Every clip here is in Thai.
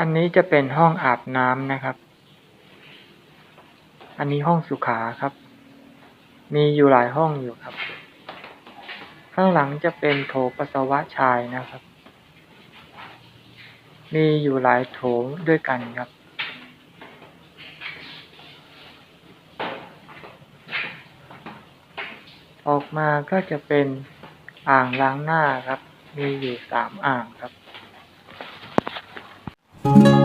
อันนี้จะเป็นห้องอาบน้ำนะครับ อันนี้ห้องสุขาครับ มีอยู่หลายห้องอยู่ครับ ข้างหลังจะเป็นโถปัสสาวะชายนะครับ มีอยู่หลายโถด้วยกันครับออกมาก็จะเป็นอ่างล้างหน้าครับ มีอยู่สามอ่างครับ Thank you.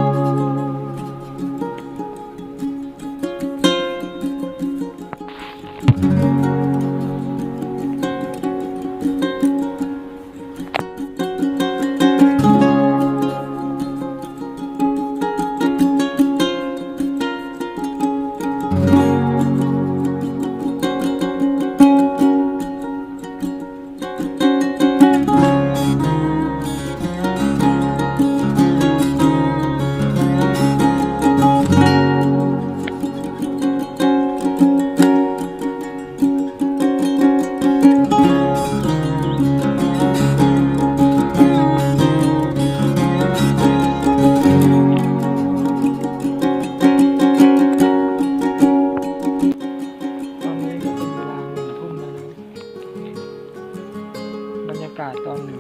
ากาศตอนหนึ่ง